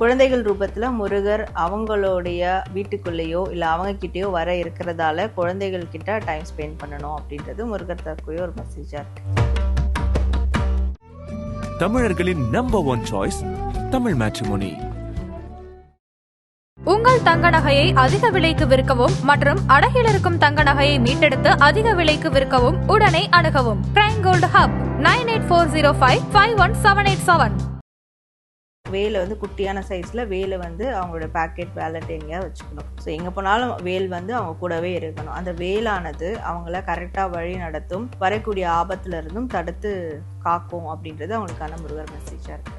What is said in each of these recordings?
குழந்தைகள் ரூபத்தில் முருகர் அவங்களுடைய வீட்டுக்குள்ளேயோ இல்லை அவங்க கிட்டேயோ வர இருக்கிறதால குழந்தைகள் கிட்ட டைம் ஸ்பெண்ட் பண்ணணும் அப்படின்றது முருகர் தரக்கூடிய ஒரு மெசேஜாக இருக்கு. தமிழர்களின் number one choice Tamil matrimony உங்கள் தங்க நகையை அதிக விலைக்கு விற்கவும் மற்றும் அடகில் இருக்கும் தங்க நகையை மீட்டெடுத்து அதிக விலைக்கு விற்கவும் உடனே அணுகவும். Prime gold hub nine eight four zero five five one seven eight seven வேலை வந்து குட்டியான சைஸில் வேலை வந்து அவங்களோட பேக்கெட் வேலட் எங்கேயா வச்சுக்கணும். ஸோ எங்கே போனாலும் வேல் வந்து அவங்க கூடவே இருக்கணும். அந்த வேலானது அவங்கள கரெக்டாக வழி நடத்தும் வரக்கூடிய ஆபத்துலேருந்தும் தடுத்து காக்கும் அப்படின்றது அவங்களுக்கான முருகர் மெசேஜாக இருக்கு.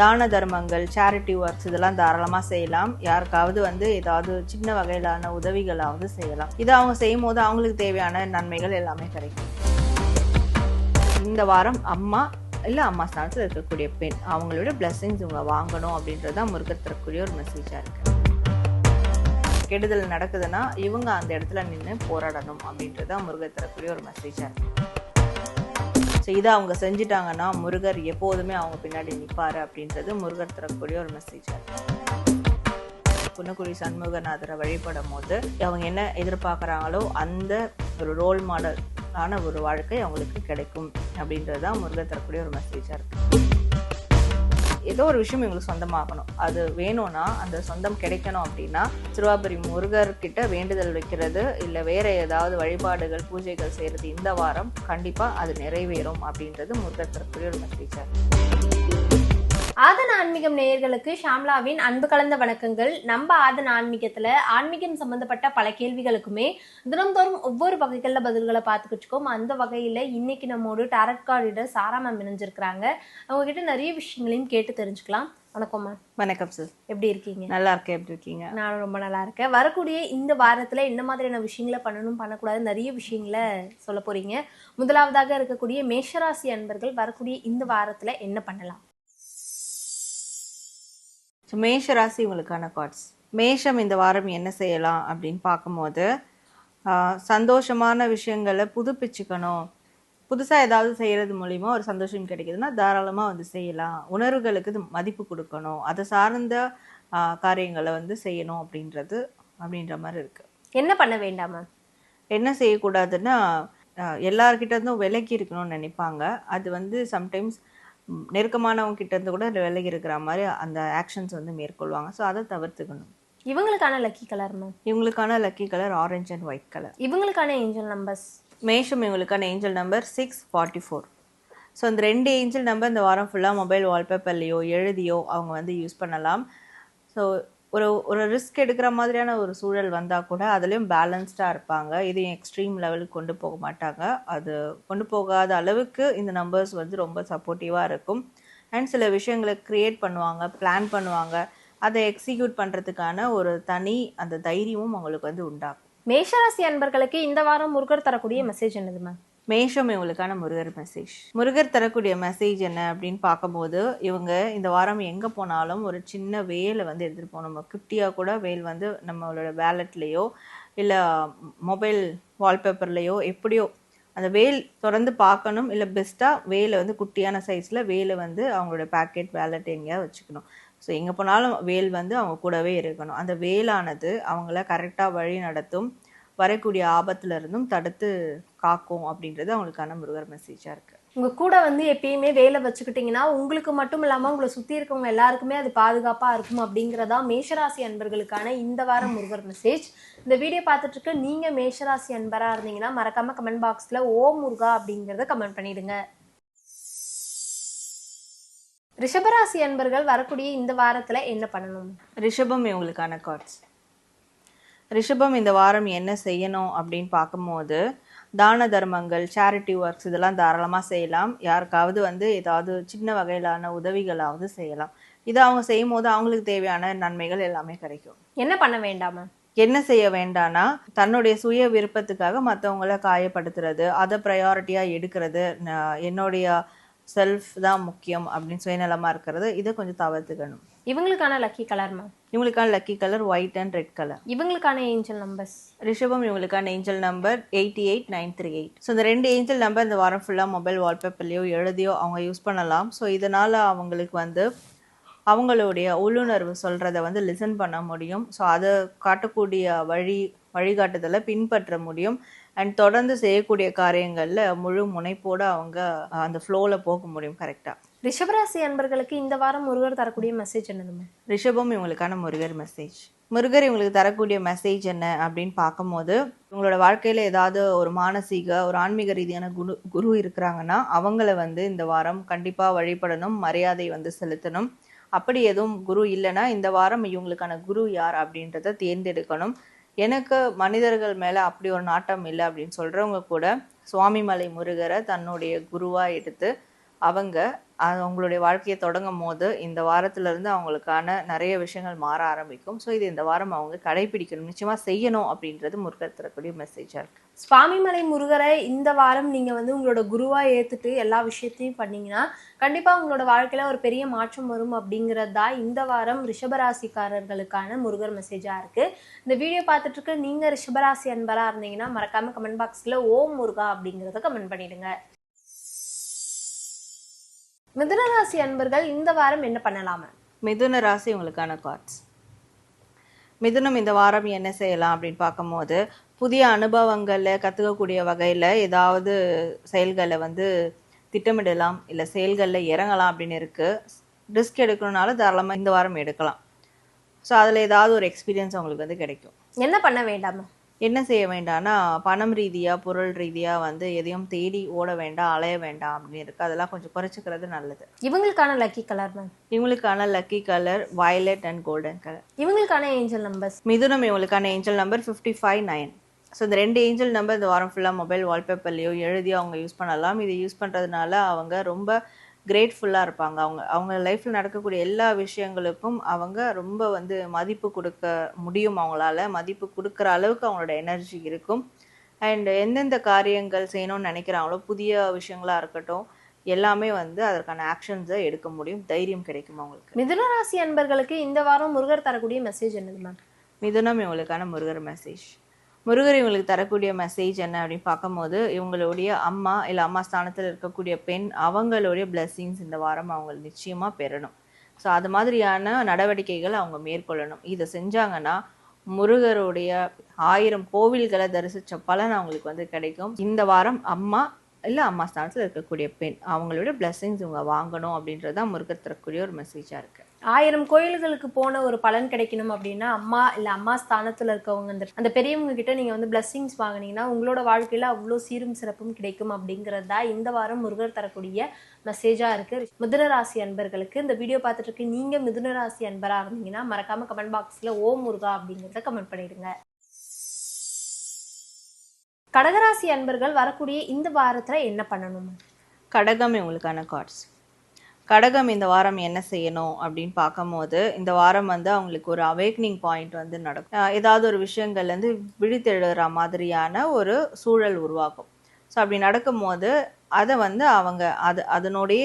தான தர்மங்கள் சேரிட்டி ஒர்க்ஸ் இதெல்லாம் தாராளமாக செய்யலாம். யாருக்காவது வந்து ஏதாவது சின்ன வகையிலான உதவிகளாவது செய்யலாம். இதை அவங்க செய்யும் போது அவங்களுக்கு தேவையான நன்மைகள் எல்லாமே கிடைக்கும். இந்த வாரம் அம்மா இல்லை அம்மா ஸ்தானத்தில் இருக்கக்கூடிய பெண் அவங்களோட பிளஸ்ஸிங்ஸ் இவங்க வாங்கணும் அப்படின்றது தான் முருகர் தரக்கூடிய ஒரு மெசேஜாக இருக்கு. கெடுதல் நடக்குதுன்னா இவங்க அந்த இடத்துல நின்று போராடணும் அப்படின்றது தான் முருகர் தரக்கூடிய ஒரு மெசேஜாக இருக்கு. ஸோ இதை அவங்க செஞ்சிட்டாங்கன்னா முருகர் எப்போதுமே அவங்க பின்னாடி நிற்பார் அப்படின்றது முருகர் தரக்கூடிய ஒரு மெசேஜாக இருக்கு. குன்னக்குடி சண்முகநாதரை வழிபடும் போது அவங்க என்ன எதிர்பார்க்குறாங்களோ அந்த ஒரு ரோல் மாடல் ஆன ஒரு வாழ்க்கை அவங்களுக்கு கிடைக்கும் அப்படின்றது தான் முருகன் தரக்கூடிய ஒரு மெசேஜாக இருக்கு. ஏதோ ஒரு விஷயம் எங்களுக்கு சொந்தமாகணும். அது வேணும்னா அந்த சொந்தம் கிடைக்கணும் அப்படின்னா திருவாபுரி முருகர்கிட்ட வேண்டுதல் வைக்கிறது இல்லை வேற ஏதாவது வழிபாடுகள் பூஜைகள் செய்கிறது இந்த வாரம் கண்டிப்பாக அது நிறைவேறும் அப்படின்றது முருகர் தரக்கூடிய ஒரு மெசேஜாக இருக்கு. ஆதன ஆன்மீகம் நேயர்களுக்கு ஷாம்லாவின் அன்பு கலந்த வணக்கங்கள். நம்ம ஆதன ஆன்மீகத்துல ஆன்மீகம் சம்பந்தப்பட்ட பல கேள்விகளுக்குமே தினம்தோறும் ஒவ்வொரு வகைகள்ல பதில்களை பார்த்துக்கிட்டு அந்த வகையில இன்னைக்கு நம்மோடு டாரட் கார்டிடர் சாரா மேம் இணைஞ்சிருக்கிறாங்க. அவங்க கிட்ட நிறைய விஷயங்களையும் கேட்டு தெரிஞ்சுக்கலாம். வணக்கம் மேம் வணக்கம் சார் எப்படி இருக்கீங்க? நல்லா இருக்கேன். எப்படி இருக்கீங்க? நானும் ரொம்ப நல்லா இருக்கேன். வரக்கூடிய இந்த வாரத்துல என்ன மாதிரியான விஷயங்களை பண்ணணும் பண்ணக்கூடாது நிறைய விஷயங்களை சொல்ல போறீங்க. முதலாவதாக இருக்கக்கூடிய மேஷராசி அன்பர்கள் வரக்கூடிய இந்த வாரத்துல என்ன பண்ணலாம்? ஸோ மேஷ ராசி உங்களுக்கான கார்ட்ஸ் மேஷம் இந்த வாரம் என்ன செய்யலாம் அப்படின்னு பார்க்கும்போது சந்தோஷமான விஷயங்களை புதுப்பிச்சுக்கணும். புதுசாக ஏதாவது செய்கிறது மூலிமா ஒரு சந்தோஷம் கிடைக்குதுன்னா தாராளமாக வந்து செய்யலாம். உணர்வுகளுக்கு மதிப்பு கொடுக்கணும். அதை சார்ந்த காரியங்களை வந்து செய்யணும் அப்படின்றது அப்படின்ற மாதிரி இருக்குது என்ன பண்ண வேண்டாம் என்ன செய்யக்கூடாதுன்னா எல்லார்கிட்ட இருந்தும் விலகி இருக்கணும்னு நினைப்பாங்க. அது வந்து சம்டைம்ஸ் நெருக்கமானவங்க கிட்ட இருந்து கூட விலகி இருக்கிற மாதிரி அந்த ஆக்ஷன்ஸ் வந்து மேற்கொள்வாங்க. ஸோ அதை தவிர்த்துக்கணும். இவங்களுக்கான லக்கி கலர் மேம் இவங்களுக்கான lucky colour orange and white colour இவங்களுக்கான ஏஞ்சல் நம்பர்ஸ் மேஷம் இவங்களுக்கான angel number six forty four so இந்த ரெண்டு ஏஞ்சல் நம்பர் இந்த வாரம் ஃபுல்லாக மொபைல் வால்பேப்பர்லேயோ எழுதியோ அவங்க வந்து யூஸ் பண்ணலாம். ஸோ ஒரு ஒரு ரிஸ்க் எடுக்கிற மாதிரியான ஒரு சூழல் வந்தால் கூட அதுலேயும் பேலன்ஸ்டாக இருப்பாங்க. இதையும் எக்ஸ்ட்ரீம் லெவலுக்கு கொண்டு போக மாட்டாங்க. அது கொண்டு போகாத அளவுக்கு இந்த நம்பர்ஸ் வந்து ரொம்ப சப்போர்ட்டிவாக இருக்கும். அண்ட் சில விஷயங்களை க்ரியேட் பண்ணுவாங்க பிளான் பண்ணுவாங்க. அதை எக்ஸிக்யூட் பண்ணுறதுக்கான ஒரு தனி அந்த தைரியமும் அவங்களுக்கு வந்து உண்டாகும். மேஷராசி அன்பர்களுக்கு இந்த வாரம் முருகர் தரக்கூடிய மெசேஜ் என்னது மேம் மேஷம் இவங்களுக்கான முருகர் மெசேஜ் முருகர் தரக்கூடிய மெசேஜ் என்ன அப்படின்னு பார்க்கும்போது இவங்க இந்த வாரம் எங்கே போனாலும் ஒரு சின்ன வேலை வந்து எடுத்துகிட்டு போகணும். நம்ம குட்டியாக கூட வேல் வந்து நம்மளோட வேலட்லேயோ இல்லை மொபைல் வால்பேப்பர்லேயோ எப்படியோ அந்த வேல் தொடர்ந்து பார்க்கணும். இல்லை பெஸ்ட்டாக வேலை வந்து குட்டியான சைஸில் வேலை வந்து அவங்களோட பேக்கெட் வேலட் எங்கேயா வச்சுக்கணும். ஸோ எங்கே போனாலும் வேல் வந்து அவங்க கூடவே இருக்கணும். அந்த வேலானது அவங்கள கரெக்டாக வழி நடத்தும். வரக்கூடிய ஆபத்துல இருந்தும் தடுத்து காக்கும் அப்படின்றது அவங்களுக்கான முருகர் மெசேஜாக இருக்குது உங்க கூட வந்து எப்பயுமே வேலை வச்சுக்கிட்டீங்கன்னா உங்களுக்கு மட்டும் இல்லாம உங்களை சுத்தி இருக்கவங்க எல்லாருக்குமே அது பாதுகாப்பா இருக்கும் அப்படிங்கறதா மேஷராசி அன்பர்களுக்கான இந்த வாரம் முருகர் மெசேஜ் இந்த வீடியோ பார்த்துட்டு இருக்க நீங்க மேஷராசி அன்பரா இருந்தீங்கன்னா மறக்காம கமெண்ட் பாக்ஸ்ல ஓ முருகா அப்படிங்கறத கமெண்ட் பண்ணிடுங்க. ரிஷபராசி அன்பர்கள் வரக்கூடிய இந்த வாரத்துல என்ன பண்ணணும்? ரிஷபம் இவங்களுக்கான கார்ட்ஸ் ரிஷபம் இந்த வாரம் என்ன செய்யணும் அப்படின்னு பார்க்கும்போது தான தர்மங்கள் சேரிட்டி ஒர்க்ஸ் இதெல்லாம் தாராளமாக செய்யலாம். யாருக்காவது வந்து ஏதாவது சின்ன வகையிலான உதவிகளாவது செய்யலாம். இதை அவங்க செய்யும் போது அவங்களுக்கு தேவையான நன்மைகள் எல்லாமே கிடைக்கும். என்ன பண்ண வேண்டாமா? என்ன செய்ய வேண்டாம்னா தன்னுடைய சுய விருப்பத்துக்காக மற்றவங்கள காயப்படுத்துறது அதை ப்ரையாரிட்டியாக எடுக்கிறது என்னுடைய செல்ஃப் தான் முக்கியம் அப்படின்னு சுயநலமாக இருக்கிறது இதை கொஞ்சம் தவிர்த்துக்கணும். இவங்களுக்கான லக்கி கலர் மேம் இவங்களுக்கான lucky colour white and red colour இவங்களுக்கான ஏஞ்சல் நம்பர்ஸ் ரிஷபம் இவங்களுக்கான angel number eighty eight nine three eight so இந்த ரெண்டு ஏஞ்சல் நம்பர் இந்த வாரம் ஃபுல்லாக மொபைல் வால்பேப்பர்லேயோ எழுதியோ அவங்க யூஸ் பண்ணலாம். ஸோ இதனால் அவங்களுக்கு வந்து அவங்களுடைய உள்ளுணர்வு சொல்கிறத வந்து லிசன் பண்ண முடியும். ஸோ அதை காட்டக்கூடிய வழி வழிகாட்டுதலை பின்பற்ற முடியும். அண்ட் தொடர்ந்து செய்யக்கூடிய காரியங்களில் முழு முனைப்போடு அவங்க அந்த ஃப்ளோவில் போக முடியும் கரெக்டாக ரிஷபராசி அன்பர்களுக்கு இந்த வாரம் முருகர் தரக்கூடிய மெசேஜ் என்னதுமா ரிஷபம் இவங்களுக்கான முருகர் மெசேஜ் முருகர் இவங்களுக்கு தரக்கூடிய மெசேஜ் என்ன அப்படின்னு பார்க்கும்போது இவங்களோட வாழ்க்கையில் ஏதாவது ஒரு மானசீக ஒரு ஆன்மீக ரீதியான குரு குரு இருக்கிறாங்கன்னா அவங்கள வந்து இந்த வாரம் கண்டிப்பாக வழிபடணும் மரியாதை வந்து செலுத்தணும். அப்படி எதுவும் குரு இல்லைன்னா இந்த வாரம் இவங்களுக்கான குரு யார் அப்படின்றத தேர்ந்தெடுக்கணும். எனக்கு மனிதர்கள் மேலே அப்படி ஒரு நாட்டம் இல்லை அப்படின்னு சொல்கிறவங்க கூட சுவாமிமலை முருகரை தன்னுடைய குருவாக எடுத்து அவங்க அவங்களுடைய வாழ்க்கையை தொடங்கும் போது இந்த வாரத்திலேருந்து அவங்களுக்கான நிறைய விஷயங்கள் மாற ஆரம்பிக்கும். ஸோ இது இந்த வாரம் அவங்க கடைபிடிக்கணும். நிச்சயமாக செய்யணும் அப்படின்றது முருகர் தரக்கூடிய மெசேஜாக இருக்கு. சுவாமிமலை முருகரை இந்த வாரம் நீங்கள் வந்து உங்களோட குருவாக ஏற்றுட்டு எல்லா விஷயத்தையும் பண்ணிங்கன்னா கண்டிப்பாக உங்களோட வாழ்க்கையில் ஒரு பெரிய மாற்றம் வரும் அப்படிங்கிறது தான் இந்த வாரம் ரிஷபராசிக்காரர்களுக்கான முருகர் மெசேஜாக இருக்குது இந்த வீடியோ பார்த்துட்டு இருக்க நீங்கள் ரிஷபராசி அன்பராக இருந்தீங்கன்னா மறக்காமல் கமெண்ட் பாக்ஸில் ஓம் முருகா அப்படிங்கிறத கமெண்ட் பண்ணிடுங்க. மிதுனராசி அன்பர்கள் இந்த வாரம் என்ன பண்ணலாமா? மிதுன ராசி உங்களுக்கான கார்ட்ஸ் மிதுனம் இந்த வாரம் என்ன செய்யலாம் அப்படின்னு பார்க்கும்போது புதிய அனுபவங்களை கற்றுக்கக்கூடிய வகையில் ஏதாவது செயல்களை வந்து திட்டமிடலாம் இல்லை செயல்களில் இறங்கலாம் அப்படின்னு இருக்குது ரிஸ்க் எடுக்கணுனாலும் தாராளமாக இந்த வாரம் எடுக்கலாம். ஸோ அதில் ஏதாவது ஒரு எக்ஸ்பீரியன்ஸ் அவங்களுக்கு வந்து கிடைக்கும். என்ன பண்ண வேண்டாமா? என்ன செய்ய வேண்டாம்னா பணம் ரீதியாக பொருள் ரீதியாக வந்து எதையும் தேடி ஓட வேண்டாம் அலைய வேண்டாம் அப்படின்னு இருக்குது அதெல்லாம் கொஞ்சம் குறைச்சிக்கிறது நல்லது. இவங்களுக்கான லக்கி கலர் மேம் இவங்களுக்கான lucky colour violet and golden colour இவங்களுக்கான ஏஞ்சல் நம்பர்ஸ் மிதுனம் இவங்களுக்கான angel number fifty five nine so இந்த ரெண்டு ஏஞ்சல் நம்பர் இந்த வாரம் ஃபுல்லாக மொபைல் வால்பேப்பர்லேயோ எழுதி அவங்க யூஸ் பண்ணலாம். இது யூஸ் பண்ணுறதுனால அவங்க ரொம்ப கிரேட்ஃபுல்லாக இருப்பாங்க. அவங்க அவங்க லைஃப்பில் நடக்கக்கூடிய எல்லா விஷயங்களுக்கும் அவங்க ரொம்ப வந்து மதிப்பு கொடுக்க முடியும் அவங்களால. மதிப்பு கொடுக்குற அளவுக்கு அவங்களோட எனர்ஜி இருக்கும். அண்ட் எந்தெந்த காரியங்கள் செய்யணும்னு நினைக்கிறாங்களோ புதிய விஷயங்களா இருக்கட்டும் எல்லாமே வந்து அதற்கான ஆக்ஷன்ஸை எடுக்க முடியும். தைரியம் கிடைக்கும் அவங்களுக்கு மிதுன ராசி அன்பர்களுக்கு இந்த வாரம் முருகர் தரக்கூடிய மெசேஜ் என்னது மேம் மிதுனம் இவங்களுக்கான முருகர் மெசேஜ் முருகர் இவங்களுக்கு தரக்கூடிய மெசேஜ் என்ன அப்படின்னு பார்க்கும்போது இவங்களுடைய அம்மா இல்லை அம்மா ஸ்தானத்தில் இருக்கக்கூடிய பெண் அவங்களுடைய blessings இந்த வாரம் அவங்க நிச்சயமாக பெறணும். ஸோ அது மாதிரியான நடவடிக்கைகளை அவங்க மேற்கொள்ளணும். இதை செஞ்சாங்கன்னா முருகருடைய ஆயிரம் கோவில்களை தரிசித்த பலன் அவங்களுக்கு வந்து கிடைக்கும். இந்த வாரம் அம்மா இல்லை அம்மா ஸ்தானத்தில் இருக்கக்கூடிய பெண் அவங்களோட blessings இவங்க வாங்கணும் அப்படின்றது தான் முருகர் தரக்கூடிய ஒரு மெசேஜாக இருக்குது ஆயிரம் கோயில்களுக்கு போன ஒரு பலன் கிடைக்கணும் அப்படின்னா அம்மா இல்ல அம்மா ஸ்தானத்துல இருக்கவங்க அந்த அந்த பெரியவங்க கிட்ட நீங்க வந்து blessings வாங்குனீங்கன்னா உங்களோட வாழ்க்கையில அவ்வளோ சீரும் சிறப்பும் கிடைக்கும் அப்படிங்கிறது தான் இந்த வாரம் முருகர் தரக்கூடிய மெசேஜா இருக்கு. மிதுன ராசி அன்பர்களுக்கு இந்த வீடியோ பார்த்துட்டு இருக்கு நீங்க மிதுன ராசி அன்பரா இருந்தீங்கன்னா மறக்காம கமெண்ட் பாக்ஸ்ல ஓம் முருகா அப்படிங்கிறத கமெண்ட் பண்ணிடுங்க. கடகராசி அன்பர்கள் வரக்கூடிய இந்த வாரத்துல என்ன பண்ணணும்? கடகமே உங்களுக்கான கார்ட்ஸ் கடகம் இந்த வாரம் என்ன செய்யணும் அப்படின்னு பார்க்கும்போது இந்த வாரம் வந்து அவங்களுக்கு ஒரு அவேக்னிங் பாயிண்ட் வந்து நடக்கும். ஏதாவது ஒரு விஷயங்கள்லேருந்து விழித்தெழுற மாதிரியான ஒரு சூழல் உருவாகும். ஸோ அப்படி நடக்கும்போது அதை வந்து அவங்க அது அதனுடைய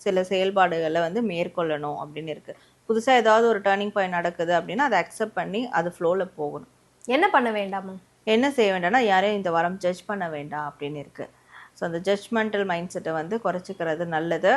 சில செயல்பாடுகளை வந்து மேற்கொள்ளணும் அப்படின்னு இருக்கு. புதுசாக ஏதாவது ஒரு டேர்னிங் பாயிண்ட் நடக்குது அப்படின்னா அதை அக்செப்ட் பண்ணி அது ஃப்ளோவில் போகணும். என்ன பண்ண வேண்டாமா? என்ன செய்ய வேண்டாம்னா யாரையும் இந்த வாரம் ஜட்ஜ் பண்ண வேண்டாம் அப்படின்னு இருக்கு. ஸோ அந்த ஜட்ஜ்மெண்டல் மைண்ட் செட்டை வந்து குறைச்சிக்கிறது நல்லது.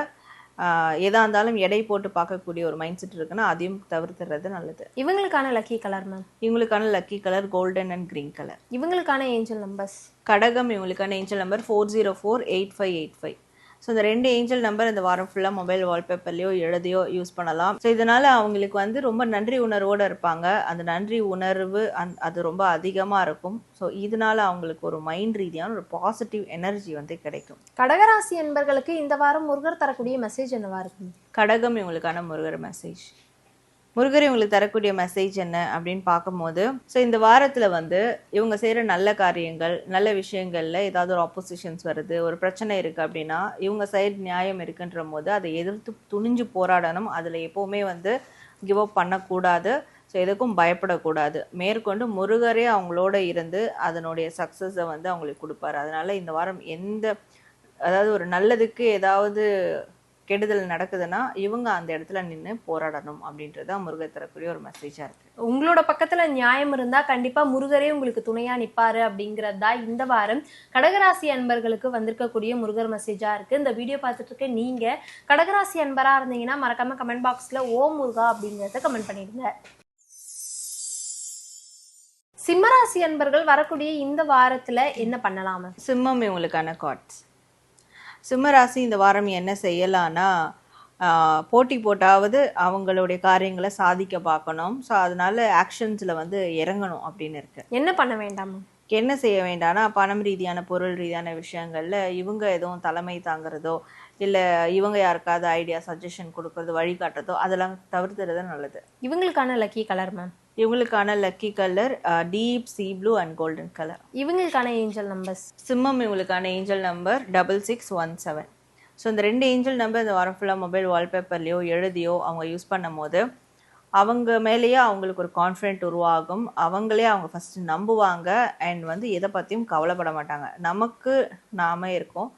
ஆஹ் எதா இருந்தாலும் எடை போட்டு பார்க்கக்கூடிய ஒரு மைண்ட் செட் இருக்குன்னா அதையும் தவிர்த்துறது நல்லது. இவங்களுக்கான லக்கி கலர் மேம் இவங்களுக்கான lucky colour golden and green colour இவங்களுக்கான ஏஞ்சல் நம்பர்ஸ் கடகம் இவங்களுக்கான angel number four zero four eight five eight five so இந்த ரெண்டு ஏஞ்சல் நம்பர் இந்த வாரம் ஃபுல்லாக மொபைல் வால்பேப்பர்லையோ எழுதியோ யூஸ் பண்ணலாம். ஸோ இதனால அவங்களுக்கு வந்து ரொம்ப நன்றி உணர்வோடு இருப்பாங்க. அந்த நன்றி உணர்வு அந் அது ரொம்ப அதிகமாக இருக்கும். ஸோ இதனால அவங்களுக்கு ஒரு மைண்ட் ரீதியான ஒரு பாசிட்டிவ் எனர்ஜி வந்து கிடைக்கும். கடகராசி என்பர்களுக்கு இந்த வாரம் முருகர் தரக்கூடிய மெசேஜ் என்னவா இருக்கும்? கடகம் இவங்களுக்கான முருகர் மெசேஜ் முருகர் இவங்களுக்கு தரக்கூடிய மெசேஜ் என்ன அப்படின்னு பார்க்கும்போது ஸோ இந்த வாரத்தில் வந்து இவங்க செய்கிற நல்ல காரியங்கள் நல்ல விஷயங்களில் ஏதாவது ஒரு ஆப்போசிஷன்ஸ் வருது ஒரு பிரச்சனை இருக்குது அப்படின்னா இவங்க சைடு நியாயம் இருக்குன்ற போது அதை எதிர்த்து துணிஞ்சு போராடணும். அதில் எப்போவுமே வந்து கிவ் அப் பண்ணக்கூடாது. ஸோ எதுக்கும் பயப்படக்கூடாது. மேற்கொண்டு முருகரே அவங்களோட இருந்து அதனுடைய சக்ஸஸை வந்து அவங்களுக்கு கொடுப்பாரு. அதனால் இந்த வாரம் எந்த அதாவது ஒரு நல்லதுக்கு ஏதாவது கெடுதல் நடக்குதுன்னா இவங்க அந்த இடத்துல நின்று போராடணும் அப்படின்றது முருகர் தரக்கூடிய ஒரு மெசேஜாக இருக்கு. உங்களோட பக்கத்துல நியாயம் இருந்தா கண்டிப்பா முருகரே உங்களுக்கு துணையா நிப்பாரு அப்படிங்கறது தான் இந்த வாரம் கடகராசி அன்பர்களுக்கு வந்திருக்கக்கூடிய முருகர் மெசேஜா இருக்கு. இந்த வீடியோ பார்த்துட்டு இருக்க நீங்க கடகராசி அன்பரா இருந்தீங்கன்னா மறக்காம கமெண்ட் பாக்ஸ்ல ஓ முருகா அப்படிங்கறத கமெண்ட் பண்ணிடுங்க. சிம்மராசி அன்பர்கள் வரக்கூடிய இந்த வாரத்துல என்ன பண்ணலாமா? சிம்மம் இவங்களுக்கான கார்ட்ஸ் சிம்ம ராசி இந்த வாரம் என்ன செய்யலான்னா போட்டி போட்டாவது அவங்களுடைய காரியங்களை சாதிக்க பார்க்கணும். ஸோ அதனால ஆக்ஷன்ஸில் வந்து இறங்கணும் அப்படின்னு இருக்கு. என்ன பண்ண வேண்டாமா? என்ன செய்ய வேண்டாம்னா பணம் ரீதியான பொருள் ரீதியான விஷயங்கள்ல இவங்க எதுவும் தலைமை தாங்குறதோ இல்லை இவங்க யாருக்காவது ஐடியா சஜஷன் கொடுக்கறதோ வழிகாட்டுறதோ அதெல்லாம் தவிர்த்துறது நல்லது. இவங்களுக்கான லக்கி கலர் மேம் இவங்களுக்கான lucky colour deep sea blue and golden colour இவங்களுக்கான ஏஞ்சல் நம்பர்ஸ் சிம்மம் இவங்களுக்கான angel number double six one seven so இந்த ரெண்டு ஏஞ்சல் நம்பர் இந்த வாரம் ஃபுல்லாக மொபைல் வால்பேப்பர்லேயோ எழுதியோ அவங்க யூஸ் பண்ணும்போது அவங்க மேலேயே அவங்களுக்கு ஒரு கான்ஃபிடென்ட் உருவாகும். அவங்களே அவங்க ஃபஸ்ட்டு நம்புவாங்க அண்ட் வந்து எதை பற்றியும் கவலைப்பட மாட்டாங்க. நமக்கு நாம இருக்கோம்.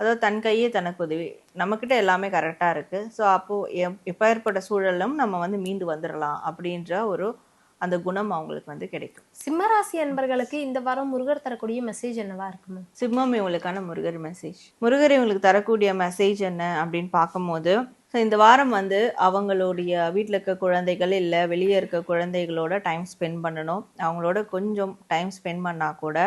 அதாவது தன் கையே தனக்கு உதவி. நம்மக்கிட்ட எல்லாமே கரெக்டாக இருக்குது ஸோ அப்போது எப் எப்போ ஏற்பட்ட சூழலும் நம்ம வந்து மீண்டு வந்துடலாம் அப்படின்ற ஒரு அந்த குணம் அவங்களுக்கு வந்து கிடைக்கும். சிம்மராசி அன்பர்களுக்கு இந்த வாரம் முருகர் தரக்கூடிய மெசேஜ் என்னவா இருக்கு மேம் சிம்மம் இவங்களுக்கான முருகர் மெசேஜ் முருகர் இவங்களுக்கு தரக்கூடிய மெசேஜ் என்ன அப்படின்னு பார்க்கும்போது ஸோ இந்த வாரம் வந்து அவங்களுடைய வீட்டில் இருக்க குழந்தைகள் இல்லை வெளியே இருக்க குழந்தைகளோட டைம் ஸ்பெண்ட் பண்ணணும். அவங்களோட கொஞ்சம் டைம் ஸ்பெண்ட் பண்ணால் கூட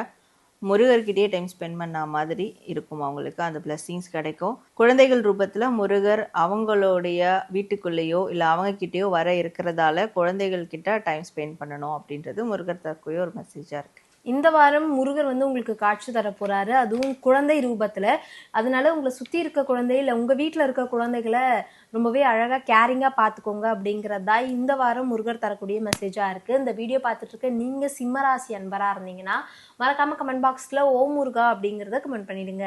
முருகர்கிட்டயே டைம் ஸ்பெண்ட் பண்ண மாதிரி இருக்கும் அவங்களுக்கு. அந்த பிளஸ்ஸிங்ஸ் கிடைக்கும். குழந்தைகள் ரூபத்தில் முருகர் அவங்களுடைய வீட்டுக்குள்ளேயோ இல்லை அவங்கக்கிட்டேயோ வர இருக்கிறதால குழந்தைகள் கிட்ட டைம் ஸ்பெண்ட் பண்ணணும் அப்படின்றது முருகர் தரக்கூடிய ஒரு மெசேஜாக இருக்குது இந்த வாரம் முருகர் வந்து உங்களுக்கு காட்சி தர போறாரு. அதுவும் குழந்தை ரூபத்துல. அதனால உங்களை சுத்தி இருக்க குழந்தை இல்ல உங்க வீட்ல இருக்க குழந்தைகளை ரொம்பவே அழகாக கேரிங்காக பார்த்துக்கோங்க அப்படிங்கிறது தான் இந்த வாரம் முருகர் தரக்கூடிய மெசேஜாக இருக்குது இந்த வீடியோ பார்த்துட்டு இருக்க நீங்கள் சிம்மராசி அன்பராக இருந்தீங்கன்னா மறக்காம கமெண்ட் பாக்ஸில் ஓம் முருகா அப்படிங்கிறத கமெண்ட் பண்ணிடுங்க.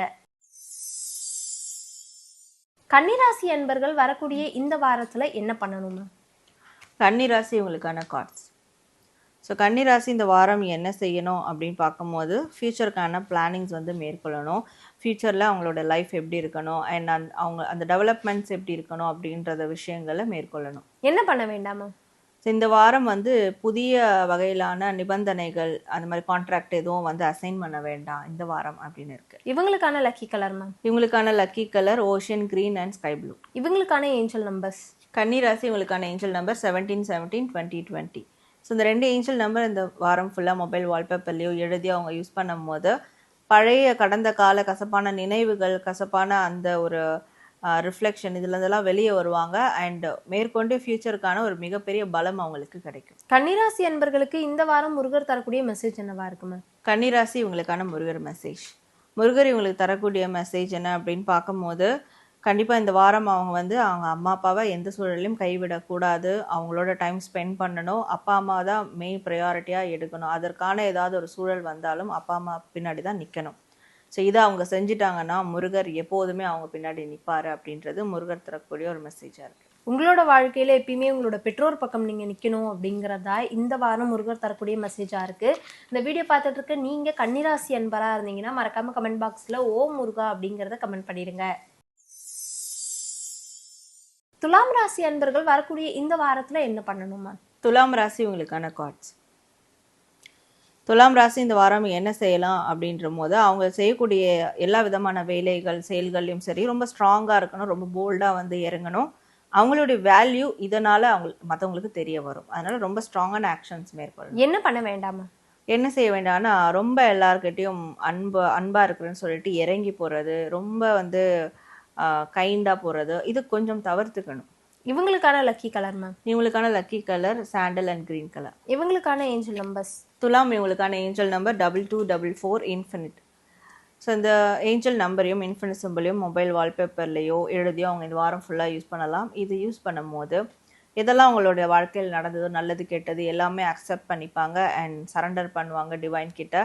கன்னிராசி அன்பர்கள் வரக்கூடிய இந்த வாரத்தில் என்ன பண்ணணும் கன்னிராசி உங்களுக்கான கார்ட்ஸ் ஸோ கன்னிராசி இந்த வாரம் என்ன செய்யணும் அப்படின்னு பார்க்கும்போது ஃப்யூச்சருக்கான பிளானிங்ஸ் வந்து மேற்கொள்ளணும். ஃப்யூச்சரில் அவங்களோட லைஃப் எப்படி இருக்கணும்? அண்ட் அந் அவங்க அந்த டெவலப்மெண்ட்ஸ் எப்படி இருக்கணும்? அப்படின்றத விஷயங்களை மேற்கொள்ளணும். என்ன பண்ண வேண்டாமா? ஸோ இந்த வாரம் வந்து புதிய வகையிலான நிபந்தனைகள் அந்த மாதிரி கான்ட்ராக்ட் எதுவும் வந்து அசைன் பண்ண வேண்டாம். இந்த வாரம் அப்படின்னு இருக்கு. இவங்களுக்கான லக்கி கலர் மேம் இவங்களுக்கான lucky colour ocean green and sky blue இவங்களுக்கான ஏஞ்சல் நம்பர்ஸ் கன்னிராசி இவங்களுக்கான angel number seventeen seventeen twenty twenty so இந்த ரெண்டு ஏஞ்சல் நம்பர் இந்த வாரம் ஃபுல்லாக மொபைல் வால்பேப்பர்லேயோ எழுதி அவங்க யூஸ் பண்ணும்போது பழைய கடந்த கால கசப்பான நினைவுகள் கசப்பான அந்த ஒரு ரிஃப்ளெக்ஷன் இதுல இருந்தெல்லாம் வெளியே வருவாங்க. அண்ட் மேற்கொண்டு ஃப்யூச்சருக்கான ஒரு மிகப்பெரிய பலம் அவங்களுக்கு கிடைக்கும். கன்னிராசி அன்பர்களுக்கு இந்த வாரம் முருகர் தரக்கூடிய மெசேஜ் என்னவா இருக்கு மேம் கன்னிராசி இவங்களுக்கான முருகர் மெசேஜ் முருகர் இவங்களுக்கு தரக்கூடிய மெசேஜ் என்ன அப்படின்னு பார்க்கும்போது கண்டிப்பாக இந்த வாரம் அவங்க வந்து அவங்க அம்மா அப்பாவை எந்த சூழலையும் கைவிடக்கூடாது. அவங்களோட டைம் ஸ்பெண்ட் பண்ணணும். அப்பா அம்மா தான் மெயின் ப்ரையாரிட்டியாக எடுக்கணும். அதற்கான ஏதாவது ஒரு சூழல் வந்தாலும் அப்பா அம்மா பின்னாடி தான் நிற்கணும் ஸோ இதை அவங்க செஞ்சிட்டாங்கன்னா முருகர் எப்போதுமே அவங்க பின்னாடி நிற்பாரு அப்படின்றது முருகர் தரக்கூடிய ஒரு மெசேஜாக இருக்குது உங்களோட வாழ்க்கையில எப்பயுமே உங்களோட பெற்றோர் பக்கம் நீங்க நிக்கணும் அப்படிங்கறதா இந்த வாரம் முருகர் தரக்கூடிய மெசேஜா இருக்கு. இந்த வீடியோ பார்த்துட்டு இருக்க நீங்க கன்னிராசி அன்பரா இருந்தீங்கன்னா மறக்காம கமெண்ட் பாக்ஸ்ல ஓ முருகா அப்படிங்கறத கமெண்ட் பண்ணிடுங்க. துலாம் ராசி அன்பர்கள் வரக்கூடிய இந்த வாரத்துல என்ன பண்ணணும்? துலாம் ராசி உங்களுக்கான கார்ட்ஸ் துலாம் ராசி இந்த வாரம் என்ன செய்யலாம் அப்படின்ற போது அவங்க செய்யக்கூடிய எல்லா விதமான வேலைகள் செயல்கள்லையும் சரி ரொம்ப ஸ்ட்ராங்காக இருக்கணும் ரொம்ப போல்டாக வந்து இறங்கணும். அவங்களுடைய வேல்யூ இதனால அவங்க மற்றவங்களுக்கு தெரிய வரும். அதனால ரொம்ப ஸ்ட்ராங்கான ஆக்ஷன்ஸ் மேற்கொள்ளணும். என்ன பண்ண வேண்டாமா? என்ன செய்ய வேண்டாம்னா ரொம்ப எல்லார்கிட்டயும் அன்பு அன்பா இருக்கிறேன்னு சொல்லிட்டு இறங்கி போறது ரொம்ப வந்து கைண்டா போறது. இது கொஞ்சம் தவிர்த்துக்கணும். இவங்களுக்கான லக்கி கலர் மேம் இவங்களுக்கான lucky colour sandal and green colour இவங்களுக்கான ஏஞ்சல் நம்பர்ஸ் துலாம் இவங்களுக்கான angel number double two double four infinite so இந்த ஏஞ்சல் நம்பரையும் இன்ஃபினிட் சிம்பிளையும் மொபைல் வால்பேப்பர்லேயோ எழுதியோ அவங்க இந்த வாரம் ஃபுல்லாக யூஸ் பண்ணலாம். இது யூஸ் பண்ணும்போது எதெல்லாம் அவங்களுடைய வாழ்க்கையில் நடந்ததோ நல்லது கெட்டது எல்லாமே அக்செப்ட் பண்ணிப்பாங்க அண்ட் சரண்டர் பண்ணுவாங்க டிவைன் கிட்ட.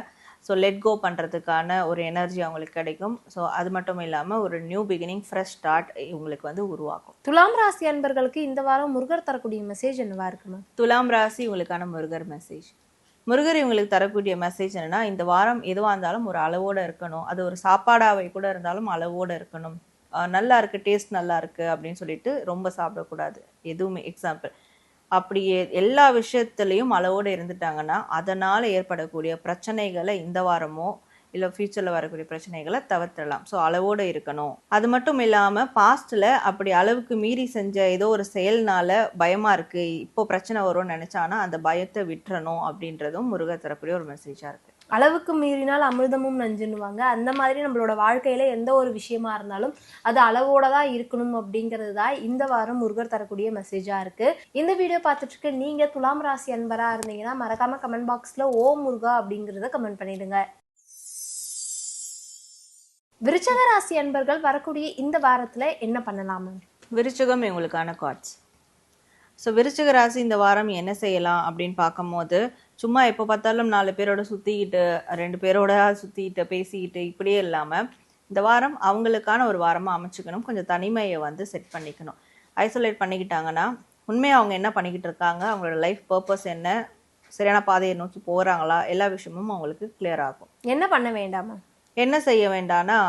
ஸோ லெட் கோ பண்ணுறதுக்கான ஒரு எனர்ஜி அவங்களுக்கு கிடைக்கும். ஸோ அது மட்டும் இல்லாமல் ஒரு நியூ பிகினிங் ஃப்ரெஷ் ஸ்டார்ட் இவங்களுக்கு வந்து உருவாக்கும். துலாம் ராசி அன்பர்களுக்கு இந்த வாரம் முருகர் தரக்கூடிய மெசேஜ் என்னவா இருக்கு மேம் துலாம் ராசி இவங்களுக்கான முருகர் மெசேஜ் முருகர் இவங்களுக்கு தரக்கூடிய மெசேஜ் என்னன்னா இந்த வாரம் எதுவாக இருந்தாலும் ஒரு அளவோட இருக்கணும். அது ஒரு சாப்பாடாவை கூட இருந்தாலும் அளவோட இருக்கணும். நல்லா இருக்கு டேஸ்ட் நல்லா இருக்கு அப்படின்னு சொல்லிட்டு ரொம்ப சாப்பிடக்கூடாது. எதுவுமே எக்ஸாம்பிள் அப்படி எல்லா விஷயத்துலையும் அளவோடு இருந்துட்டாங்கன்னா அதனால் ஏற்படக்கூடிய பிரச்சனைகளை இந்த வாரமோ இல்லை ஃபியூச்சரில் வரக்கூடிய பிரச்சனைகளை தவிர்த்திடலாம். ஸோ அளவோடு இருக்கணும். அது மட்டும் இல்லாமல் பாஸ்ட்டில் அப்படி அளவுக்கு மீறி செஞ்ச ஏதோ ஒரு செயல்னால பயமாக இருக்குது இப்போ பிரச்சனை வரும்னு நினச்சானா அந்த பயத்தை விட்டுறணும் அப்படின்றதும் முருகர் தரக்கூடிய ஒரு மெசேஜாக இருக்குது அளவுக்கு மீறினால் அமிர்தமும் நஞ்சுன்னுவாங்க. அந்த மாதிரி நம்மளோட வாழ்க்கையில் எந்த ஒரு விஷயமா இருந்தாலும் அது அளவோட தான் இருக்கணும் அப்படிங்கிறது தான் இந்த வாரம் முருகர் தரக்கூடிய மெசேஜாக இருக்குது இந்த வீடியோ பார்த்துட்டு நீங்கள் துலாம் ராசி அன்பராக இருந்தீங்கன்னா மறக்காம கமெண்ட் பாக்ஸில் ஓ முருகா அப்படிங்கிறத கமெண்ட் பண்ணிடுங்க. விருச்சக ராசி அன்பர்கள் வரக்கூடிய இந்த வாரத்தில் என்ன பண்ணலாம்? விருச்சகம் எங்களுக்கான கார்ட்ஸ் ஸோ விருச்சக ராசி இந்த வாரம் என்ன செய்யலாம் அப்படின்னு பார்க்கும்போது சும்மா எப்போ பார்த்தாலும் நாலு பேரோட சுற்றிக்கிட்டு ரெண்டு பேரோட சுற்றிக்கிட்டு பேசிக்கிட்டு இப்படியே இல்லாமல் இந்த வாரம் அவங்களுக்கான ஒரு வாரமாக அமைச்சுக்கணும். கொஞ்சம் தனிமையை வந்து செட் பண்ணிக்கணும். ஐசோலேட் பண்ணிக்கிட்டாங்கன்னா உண்மையாக அவங்க என்ன பண்ணிக்கிட்டு இருக்காங்க அவங்களோட லைஃப் பர்பஸ் என்ன சரியான பாதையை நோக்கி போகிறாங்களா எல்லா விஷயமும் அவங்களுக்கு clear ஆகும். என்ன பண்ண வேண்டாமா? என்ன செய்ய வேண்டாம்னா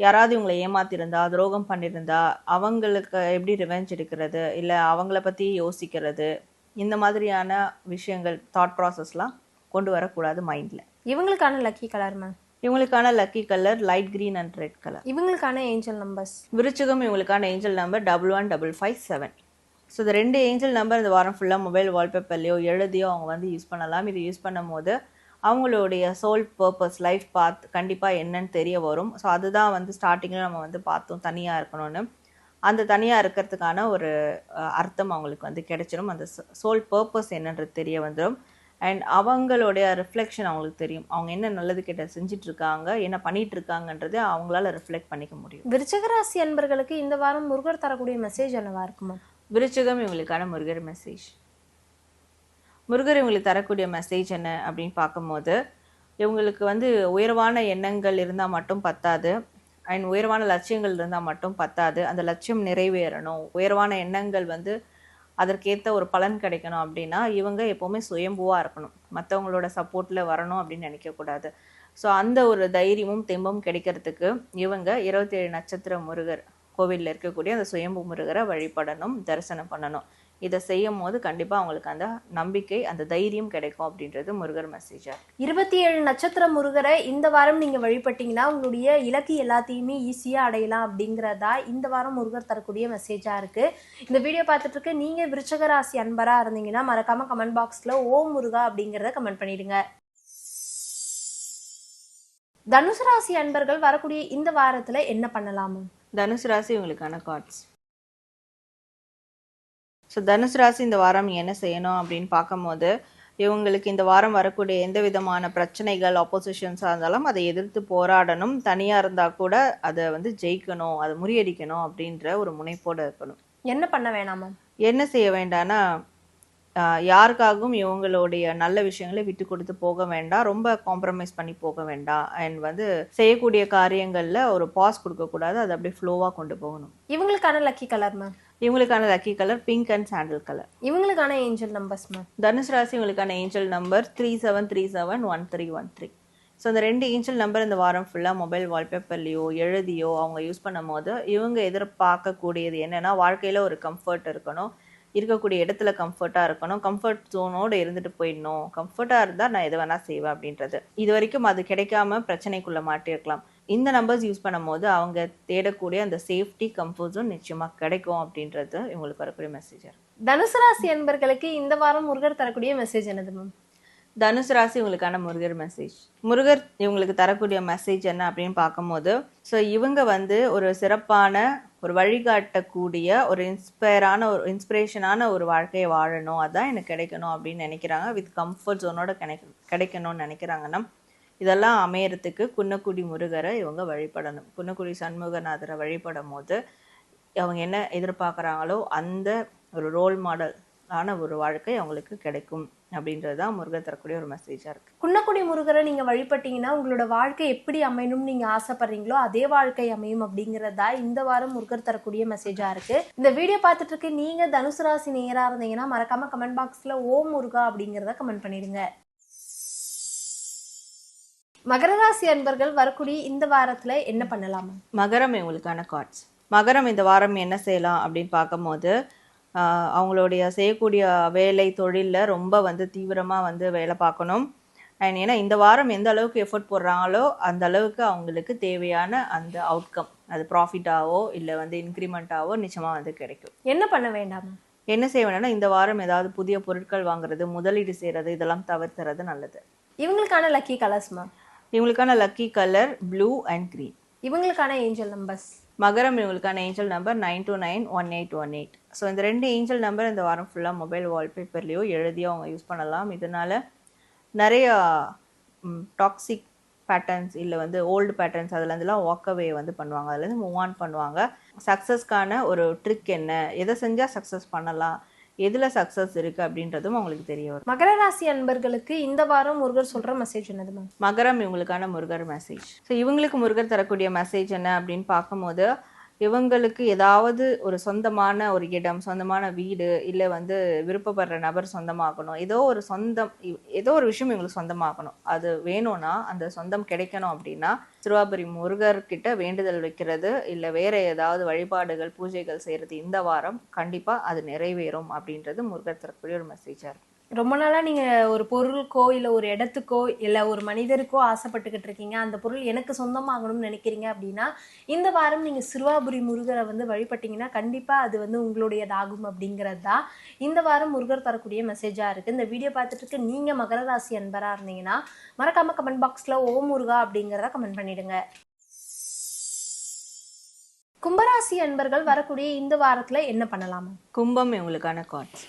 யாராவது இவங்களை ஏமாத்திருந்தா துரோகம் பண்ணியிருந்தா அவங்களுக்கு எப்படி ரிவெஞ்ச் எடுக்கிறது இல்லை அவங்கள பற்றி யோசிக்கிறது இந்த மாதிரியான விஷயங்கள் தாட் ப்ராசஸ்லாம் கொண்டு வரக்கூடாது மைண்டில் இவங்களுக்கான லக்கி கலர் மேம் இவங்களுக்கான lucky colour light green and red colour இவங்களுக்கான ஏஞ்சல் நம்பர்ஸ் விருச்சிகம் இவங்களுக்கான angel number double one double five seven so இந்த ரெண்டு ஏஞ்சல் நம்பர் இந்த வாரம் ஃபுல்லாக மொபைல் வால்பேப்பர்லையோ எழுதியோ அவங்க வந்து யூஸ் பண்ணலாம். இது யூஸ் பண்ணும்போது அவங்களுடைய சோல் பர்பஸ் லைஃப் பாத் கண்டிப்பாக என்னன்னு தெரிய வரும். ஸோ அதுதான் வந்து ஸ்டார்டிங்கில் நம்ம வந்து பார்த்தோம் தனியாக இருக்கணும்னு. அந்த தனியாக இருக்கிறதுக்கான ஒரு அர்த்தம் அவங்களுக்கு வந்து கிடைச்சிடும் அந்த சோல் பர்பஸ் என்னன்றது தெரிய வந்துடும் அண்ட் அவங்களுடைய ரிஃப்ளெக்ஷன் அவங்களுக்கு தெரியும். அவங்க என்ன நல்லது கெட்ட செஞ்சுட்டு இருக்காங்க என்ன பண்ணிட்டு இருக்காங்கன்றது அவங்களால ரிஃப்ளெக்ட் பண்ணிக்க முடியும். விருச்சக ராசி அன்பர்களுக்கு இந்த வாரம் முருகர் தரக்கூடிய மெசேஜ் என்னவா இருக்குமா? விருச்சிகம் இவங்களுக்கான முருகர் மெசேஜ் முருகர் இவங்களுக்கு தரக்கூடிய மெசேஜ் என்ன அப்படின்னு பார்க்கும்போது இவங்களுக்கு வந்து உயர்வான எண்ணங்கள் இருந்தால் மட்டும் பத்தாது. அண்ட் உயர்வான லட்சியங்கள் இருந்தால் மட்டும் பத்தாது. அந்த லட்சியம் நிறைவேறணும். உயர்வான எண்ணங்கள் வந்து அதற்கேற்ற ஒரு பலன் கிடைக்கணும் அப்படின்னா இவங்க எப்போவுமே சுயம்புவாக இருக்கணும். மற்றவங்களோட சப்போர்ட்டில் வரணும் அப்படின்னு நினைக்கக்கூடாது ஸோ அந்த ஒரு தைரியமும் தெம்பும் கிடைக்கிறதுக்கு இவங்க இருபத்தி ஏழு நட்சத்திர முருகர் கோவிலில் இருக்கக்கூடிய அந்த சுயம்பு முருகரை வழிபடணும் தரிசனம் பண்ணணும். இதை செய்யும் போது கண்டிப்பாக அவங்களுக்கு அந்த நம்பிக்கை அந்த தைரியம் கிடைக்கும் அப்படின்றது முருகர் மெசேஜாக இருபத்தி ஏழு நட்சத்திர முருகரை இந்த வாரம் நீங்க வழிபட்டீங்கன்னா உங்களுடைய இலக்கு எல்லாத்தையுமே ஈஸியா அடையலாம் அப்படிங்கறதா இந்த வாரம் முருகர் தரக்கூடிய மெசேஜா இருக்கு. இந்த வீடியோ பார்த்துட்டு இருக்க நீங்க விருச்சக ராசி அன்பரா இருந்தீங்கன்னா மறக்காம கமெண்ட் பாக்ஸ்ல ஓ முருகா அப்படிங்கறத கமெண்ட் பண்ணிடுங்க. தனுசு ராசி அன்பர்கள் வரக்கூடிய இந்த வாரத்துல என்ன பண்ணலாமா? தனுசு ராசி இவங்களுக்கான கார்ட்ஸ் ஸோ தனுசு ராசி இந்த வாரம் என்ன செய்யணும் அப்படின்னு பார்க்கும்போது இவங்களுக்கு இந்த வாரம் வரக்கூடிய எந்த விதமான பிரச்சனைகள் ஆப்போசிஷன்ஸாக இருந்தாலும் அதை எதிர்த்து போராடணும். தனியாக இருந்தால் கூட அதை வந்து ஜெயிக்கணும் அதை முறியடிக்கணும் அப்படின்ற ஒரு முனைப்போடு இருக்கணும். என்ன பண்ண வேணாமா? என்ன செய்ய வேண்டாம்னா யாருக்காகவும் இவங்களுடைய நல்ல விஷயங்களை விட்டு கொடுத்து போக வேண்டாம் ரொம்ப காம்ப்ரமைஸ் பண்ணி போக வேண்டாம் அண்ட் வந்து செய்யக்கூடிய காரியங்களில் ஒரு பாஸ் கொடுக்கக்கூடாது அதை அப்படியே ஃப்ளோவாக கொண்டு போகணும். இவங்களுக்கான லக்கி கலர் மேம் இவங்களுக்கான lucky colour pink and sandal colour இவங்களுக்கான ஏஞ்சல் நம்பர்ஸ் மேம் தனுசு ராசி இவங்களுக்கான angel number three seven three seven one three one three so இந்த ரெண்டு ஏஞ்சல் நம்பர் இந்த வாரம் ஃபுல்லாக மொபைல் வால்பேப்பர்லேயோ எழுதியோ அவங்க யூஸ் பண்ணும்போது இவங்க எதிர்பார்க்கக்கூடியது என்னென்னா வாழ்க்கையில் ஒரு கம்ஃபர்ட் இருக்கணும். இருக்கக்கூடிய இடத்துல கம்ஃபர்ட்டாக இருக்கணும். கம்ஃபர்ட் ஜோனோடு இருந்துட்டு போயிடணும். கம்ஃபர்ட்டாக இருந்தால் நான் எது வேணால் செய்வேன் அப்படின்றது. இது வரைக்கும் அது கிடைக்காம பிரச்சனைக்குள்ளே மாட்டியிருக்கலாம் இந்த நம்பர்ஸ் யூஸ் பண்ணும்போது அவங்க தேடக்கூடிய அந்த சேஃப்டி கம்ஃபர்ட் ஜோன் நிச்சயமாக கிடைக்கும் அப்படின்றது இவங்களுக்கு வரக்கூடிய மெசேஜர் தனுசு ராசி அன்பர்களுக்கு இந்த வாரம் முருகர் தரக்கூடிய மெசேஜ் என்னது மேம் தனுசு ராசி இவங்களுக்கான முருகர் மெசேஜ் முருகர் இவங்களுக்கு தரக்கூடிய மெசேஜ் என்ன அப்படின்னு பார்க்கும்போது ஸோ இவங்க வந்து ஒரு சிறப்பான ஒரு வழிகாட்டக்கூடிய ஒரு இன்ஸ்பயரான ஒரு இன்ஸ்பிரேஷனான ஒரு வாழ்க்கையை வாழணும். அதான் எனக்கு கிடைக்கணும் அப்படின்னு நினைக்கிறாங்க. வித் கம்ஃபர்ட் ஜோனோட கிடைக்க கிடைக்கணும்னு நினைக்கிறாங்கன்னா இதெல்லாம் அமையறதுக்கு குன்னக்குடி முருகரை இவங்க வழிபடணும். குன்னக்குடி சண்முகநாதரை வழிபடும் போது அவங்க என்ன எதிர்பார்க்குறாங்களோ அந்த ஒரு ரோல் மாடல் ஆன ஒரு வாழ்க்கை அவங்களுக்கு கிடைக்கும். அப்படின்றது தான் முருகர் தரக்கூடிய ஒரு மெசேஜாக இருக்குது குன்னக்குடி முருகரை நீங்க வழிபட்டீங்கன்னா உங்களோட வாழ்க்கை எப்படி அமையணும்னு நீங்க ஆசைப்படுறீங்களோ அதே வாழ்க்கை அமையும் அப்படிங்கறதா இந்த வாரம் முருகர் தரக்கூடிய மெசேஜா இருக்கு. இந்த வீடியோ பார்த்துட்டு இருக்க நீங்க தனுசு ராசி நேரா இருந்தீங்கன்னா மறக்காம கமெண்ட் பாக்ஸ்ல ஓ முருகா அப்படிங்கறத கமெண்ட் பண்ணிடுங்க. மகர ராசி அன்பர்கள் வரக்கூடிய இந்த வாரத்துல என்ன பண்ணலாமா? மகரம் இவங்களுக்கான கார்ட்ஸ் மகரம் இந்த வாரம் என்ன செய்யலாம் அப்படின்னு பார்க்கும்போது அவங்களுடைய செய்யக்கூடிய வேலை தொழிலில் ரொம்ப வந்து தீவிரமாக வந்து வேலை பார்க்கணும். அண்ட் ஏன்னா இந்த வாரம் எந்த அளவுக்கு எஃபோர்ட் போடுறாங்களோ அந்த அளவுக்கு அவங்களுக்கு தேவையான அந்த அவுட்கம் அது ப்ராஃபிட்டாவோ இல்லை வந்து இன்க்ரிமெண்ட்டாவோ நிச்சயமாக வந்து கிடைக்கும். என்ன பண்ண வேண்டாமா? என்ன செய்ய வேணும்னா இந்த வாரம் ஏதாவது புதிய பொருட்கள் வாங்குறது முதலீடு செய்கிறது இதெல்லாம் தவிர்த்துறது நல்லது. இவங்களுக்கான லக்கி கலர்ஸ் மேம் இவங்களுக்கான lucky colour blue and green. இவங்களுக்கான ஏஞ்சல் நம்பர்ஸ் மகரம் இவங்களுக்கான angel number nine two nine one eight one eight so இந்த ரெண்டு ஏஞ்சல் நம்பர் இந்த வாரம் ஃபுல்லாக மொபைல் வால்பேப்பர்லேயோ எழுதியோ அவங்க யூஸ் பண்ணலாம். இதனால் நிறைய டாக்ஸிக் பேட்டர்ன்ஸ் இல்லை வந்து ஓல்டு பேட்டர்ன்ஸ் அதுலேருந்துலாம் வாக்கவே வந்து பண்ணுவாங்க. அதுலேருந்து மூவ் ஆன் பண்ணுவாங்க. சக்ஸஸ்க்கான ஒரு ட்ரிக் என்ன? எதை செஞ்சால் சக்ஸஸ் பண்ணலாம்? எதில் சக்ஸஸ் இருக்குது அப்படின்றதும் அவங்களுக்கு தெரிய வரும். மகர ராசி அன்பர்களுக்கு இந்த வாரம் முருகர் சொல்ற மெசேஜ் என்னது மேம் மகரம் இவங்களுக்கான முருகர் மெசேஜ் ஸோ இவங்களுக்கு முருகர் தரக்கூடிய மெசேஜ் என்ன அப்படின்னு பார்க்கும்போது இவங்களுக்கு ஏதாவது ஒரு சொந்தமான ஒரு இடம் சொந்தமான வீடு இல்லை வந்து விருப்பப்படுற நபர் சொந்தமாகணும். ஏதோ ஒரு சொந்தம் ஏதோ ஒரு விஷயம் இவங்களுக்கு சொந்தமாகணும். அது வேணும்னா அந்த சொந்தம் கிடைக்கணும் அப்படின்னா திருவாபுரி முருகர்கிட்ட வேண்டுதல் வைக்கிறது இல்லை வேற ஏதாவது வழிபாடுகள் பூஜைகள் செய்கிறது இந்த வாரம் கண்டிப்பாக அது நிறைவேறும் அப்படின்றது முருகர் தரக்கூடிய ஒரு மெசேஜாக இருக்கும் ரொம்ப நாளாக நீங்கள் ஒரு பொருளுக்கோ இல்லை ஒரு இடத்துக்கோ இல்லை ஒரு மனிதருக்கோ ஆசைப்பட்டுக்கிட்டு இருக்கீங்க. அந்த பொருள் எனக்கு சொந்தமாகணும்னு நினைக்கிறீங்க அப்படின்னா இந்த வாரம் நீங்கள் சிறுவாபுரி முருகரை வந்து வழிபட்டீங்கன்னா கண்டிப்பாக அது வந்து உங்களுடையதாகும் அப்படிங்கிறது தான் இந்த வாரம் முருகர் தரக்கூடிய மெசேஜாக இருக்குது இந்த வீடியோ பார்த்துட்டு இருக்க நீங்கள் மகர ராசி இருந்தீங்கன்னா மறக்காமல் கமெண்ட் பாக்ஸில் ஓ முருகா அப்படிங்கிறத கமெண்ட் பண்ணிவிடுங்க கும்பராசி அன்பர்கள் வரக்கூடிய இந்த வாரத்தில் என்ன பண்ணலாமா? கும்பம் இவங்களுக்கான கார்ட்ஸ்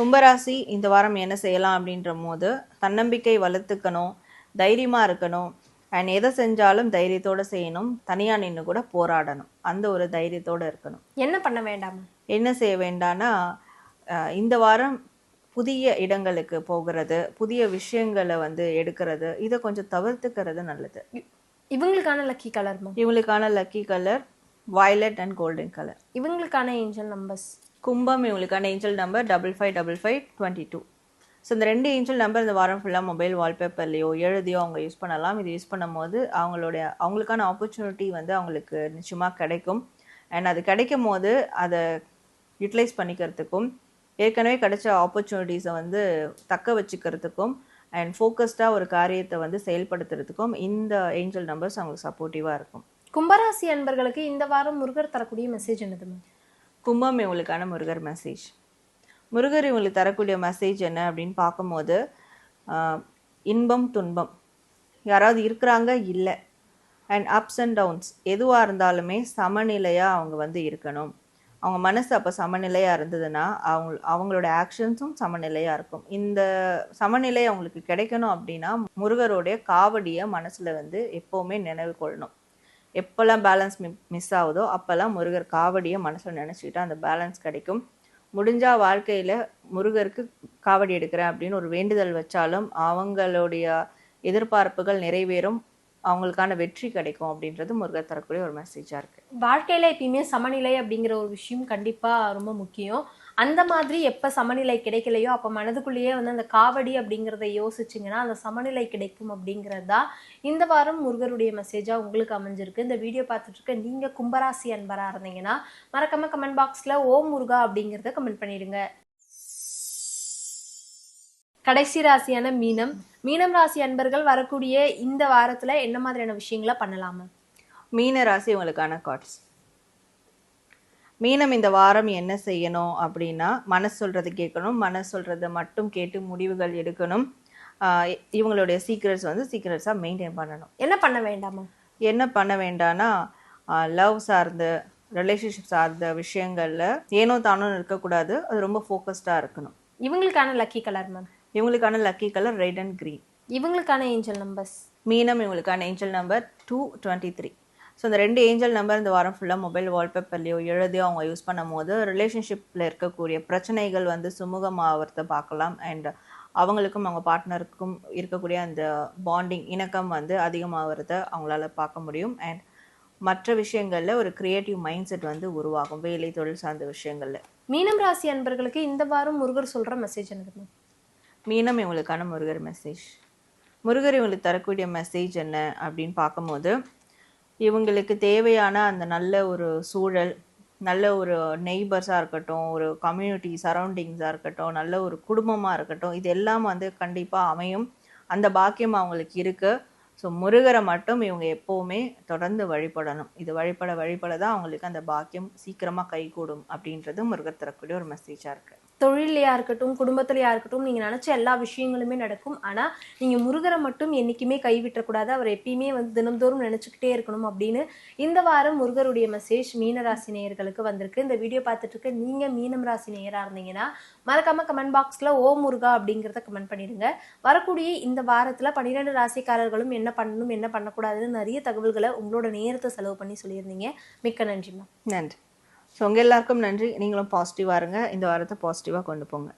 கும்பராசி இந்த வாரம் என்ன செய்யலாம் அப்படின்ற போது தன்னம்பிக்கை வளர்த்துக்கணும் தைரியமாக இருக்கணும். அண்ட் எதை செஞ்சாலும் தைரியத்தோட செய்யணும். தனியாக நின்று கூட போராடணும். அந்த ஒரு தைரியத்தோட இருக்கணும். என்ன பண்ண வேண்டாமா? என்ன செய்ய வேண்டாம்னா இந்த வாரம் புதிய இடங்களுக்கு போகிறது புதிய விஷயங்களை வந்து எடுக்கிறது இதை கொஞ்சம் தவிர்த்துக்கிறது நல்லது. இவங்களுக்கான லக்கி கலர் இவங்களுக்கான lucky colour violet and golden colour இவங்களுக்கான ஏஞ்சல் நம்பர்ஸ் கும்பம் இவங்களுக்கான angel number double five double five twenty two so இந்த ரெண்டு ஏஞ்சல் நம்பர் இந்த வாரம் ஃபுல்லாக மொபைல் வால்பேப்பர்லையோ எழுதியோ அவங்க யூஸ் பண்ணலாம். இது யூஸ் பண்ணும்போது அவங்களுடைய அவங்களுக்கான ஆப்பர்ச்சுனிட்டி வந்து அவங்களுக்கு நிச்சயமாக கிடைக்கும். அண்ட் அது கிடைக்கும் போது அதை யூட்டிலைஸ் பண்ணிக்கிறதுக்கும் ஏற்கனவே கிடைச்ச ஆப்பர்ச்சுனிட்டிஸை வந்து தக்க வச்சுக்கிறதுக்கும் அண்ட் ஃபோக்கஸ்டாக ஒரு காரியத்தை வந்து செயல்படுத்துறதுக்கும் இந்த ஏஞ்சல் நம்பர்ஸ் அவங்களுக்கு சப்போர்ட்டிவாக இருக்கும். கும்பராசி அன்பர்களுக்கு இந்த வாரம் முருகர் தரக்கூடிய மெசேஜ் என்னது மேம்? கும்பம் இவங்களுக்கான முருகர் மெசேஜ் முருகர் இவங்களுக்கு தரக்கூடிய மெசேஜ் என்ன அப்படின்னு பார்க்கும்போது இன்பம் துன்பம். யாராவது இருக்கிறாங்க? இல்லை. அண்ட் அப்ஸ் அண்ட் டவுன்ஸ் எதுவாக இருந்தாலுமே சமநிலையாக அவங்க வந்து இருக்கணும். அவங்க மனசு அப்போ சமநிலையாக இருந்ததுன்னா அவங்க அவங்களோட ஆக்ஷன்ஸும் சமநிலையாக இருக்கும். இந்த சமநிலை அவங்களுக்கு கிடைக்கணும் அப்படின்னா முருகருடைய காவடியை மனசில் வந்து எப்போவுமே நினைவு கொள்ளணும். எப்போல்லாம் பேலன்ஸ் மிஸ் ஆகுதோ அப்போல்லாம் முருகர் காவடியை மனசில் நினச்சிக்கிட்டு அந்த பேலன்ஸ் கிடைக்கும். முடிஞ்சா வாழ்க்கையில் முருகருக்கு காவடி எடுக்கிறேன் அப்படின்னு ஒரு வேண்டுதல் வச்சாலும் அவங்களுடைய எதிர்பார்ப்புகள் நிறைவேறும். அவங்களுக்கான வெற்றி கிடைக்கும் அப்படின்றது முருகர் தரக்கூடிய ஒரு மெசேஜாக இருக்குது வாழ்க்கையில் எப்பயுமே சமநிலை அப்படிங்கிற ஒரு விஷயம் கண்டிப்பாக ரொம்ப முக்கியம். அந்த மாதிரி எப்போ சமநிலை கிடைக்கலையோ அப்போ மனதுக்குள்ளேயே வந்து அந்த காவடி அப்படிங்கிறத யோசிச்சிங்கன்னா அந்த சமநிலை கிடைக்கும் அப்படிங்கிறது தான் இந்த வாரம் முருகருடைய மெசேஜாக உங்களுக்கு அமைஞ்சிருக்கு. இந்த வீடியோ பார்த்துட்ருக்க நீங்கள் கும்பராசி அன்பராக இருந்தீங்கன்னா மறக்காம கமெண்ட் பாக்ஸில் ஓம் முருகா அப்படிங்கிறத கமெண்ட் பண்ணிடுங்க. கடைசி ராசியான மீனம். மீனம் ராசி அன்பர்கள் வரக்கூடிய இந்த வாரத்தில் என்ன மாதிரியான விஷயங்களை பண்ணலாமா? மீன ராசி உங்களுக்கான கார்ட்ஸ் மீனம் இந்த வாரம் என்ன செய்யணும் அப்படின்னா மனசு சொல்றது கேட்கணும் மனசு சொல்றதை மட்டும் கேட்டு முடிவுகள் எடுக்கணும். இவங்களுடைய சீக்ரெட்ஸ் வந்து சீக்ரெட்ஸாக மெயின்டைன் பண்ணணும். என்ன பண்ண வேண்டாமா? என்ன பண்ண வேண்டாம்னா லவ் சார்ந்த ரிலேஷன்ஷிப் சார்ந்த விஷயங்கள்ல ஏனோ தானோ இருக்கக்கூடாது அது ரொம்ப ஃபோக்கஸ்டாக இருக்கணும். இவங்களுக்கான லக்கி கலர் மேம் இவங்களுக்கான lucky colour red and green. இவங்களுக்கான ஏஞ்சல் நம்பர்ஸ் மீனம் இவங்களுக்கான angel number two twenty three so இந்த ரெண்டு ஏஞ்சல் நம்பர் இந்த வாரம் ஃபுல்லாக மொபைல் வால்பேப்பர்லையோ எழுதியோ அவங்க யூஸ் பண்ணும்போது ரிலேஷன்ஷிப்பில் இருக்கக்கூடிய பிரச்சனைகள் வந்து சுமூகமாகிறத பார்க்கலாம். அண்ட் அவங்களுக்கும் அவங்க பார்ட்னருக்கும் இருக்கக்கூடிய அந்த பாண்டிங் இணக்கம் வந்து அதிகமாகிறத அவங்களால பார்க்க முடியும். அண்ட் மற்ற விஷயங்களில் ஒரு கிரியேட்டிவ் மைண்ட் செட் வந்து உருவாகும். வேலை தொழில் சார்ந்த விஷயங்களில். மீனம் ராசி அன்பர்களுக்கு இந்த வாரம் முருகர் சொல்ற மெசேஜ் மேம் மீனம் இவங்களுக்கான முருகர் மெசேஜ் முருகர் இவங்களுக்கு தரக்கூடிய மெசேஜ் என்ன அப்படின்னு பார்க்கும்போது இவங்களுக்கு தேவையான அந்த நல்ல ஒரு சூழல் நல்ல ஒரு நெய்பர்ஸாக இருக்கட்டும் ஒரு கம்யூனிட்டி சரௌண்டிங்ஸாக இருக்கட்டும் நல்ல ஒரு குடும்பமாக இருக்கட்டும் இது எல்லாம் வந்து கண்டிப்பாக அமையும். அந்த பாக்கியம் அவங்களுக்கு இருக்குது ஸோ முருகரை மட்டும் இவங்க எப்போவுமே தொடர்ந்து வழிபடணும். இது வழிபட வழிபட தான் அவங்களுக்கு அந்த பாக்கியம் சீக்கிரமாக கைகூடும் அப்படின்றது முருகர் தரக்கூடிய ஒரு மெசேஜாக இருக்குது தொழிலையா இருக்கட்டும் குடும்பத்திலையா இருக்கட்டும் நீங்க நினைச்ச எல்லா விஷயங்களுமே நடக்கும். ஆனா நீங்க முருகரை மட்டும் என்னைக்குமே கைவிட்டக்கூடாது. அவர் எப்பயுமே வந்து தினம்தோறும் நினைச்சுக்கிட்டே இருக்கணும் அப்படின்னு இந்த வாரம் முருகருடைய மெசேஜ் மீனராசி நேயர்களுக்கு வந்திருக்கு. இந்த வீடியோ பார்த்துட்டு இருக்க நீங்க மீனம் ராசி நேயரா இருந்தீங்கன்னா மறக்காம கமெண்ட் பாக்ஸ்ல ஓ முருகா அப்படிங்கிறத கமெண்ட் பண்ணிடுங்க. வரக்கூடிய இந்த வாரத்துல பன்னிரெண்டு ராசிக்காரர்களும் என்ன பண்ணணும் என்ன பண்ணக்கூடாதுன்னு நிறைய தகவல்களை உங்களோட நேரத்தை செலவு பண்ணி சொல்லியிருந்தீங்க. மிக்க நன்றிம்மா நன்றி. ஸோ உங்கள் எல்லாருக்கும் நன்றி. நீங்களும் பாசிட்டிவாக இருங்க. இந்த வாரத்தை பாசிட்டிவாக கொண்டு போங்க.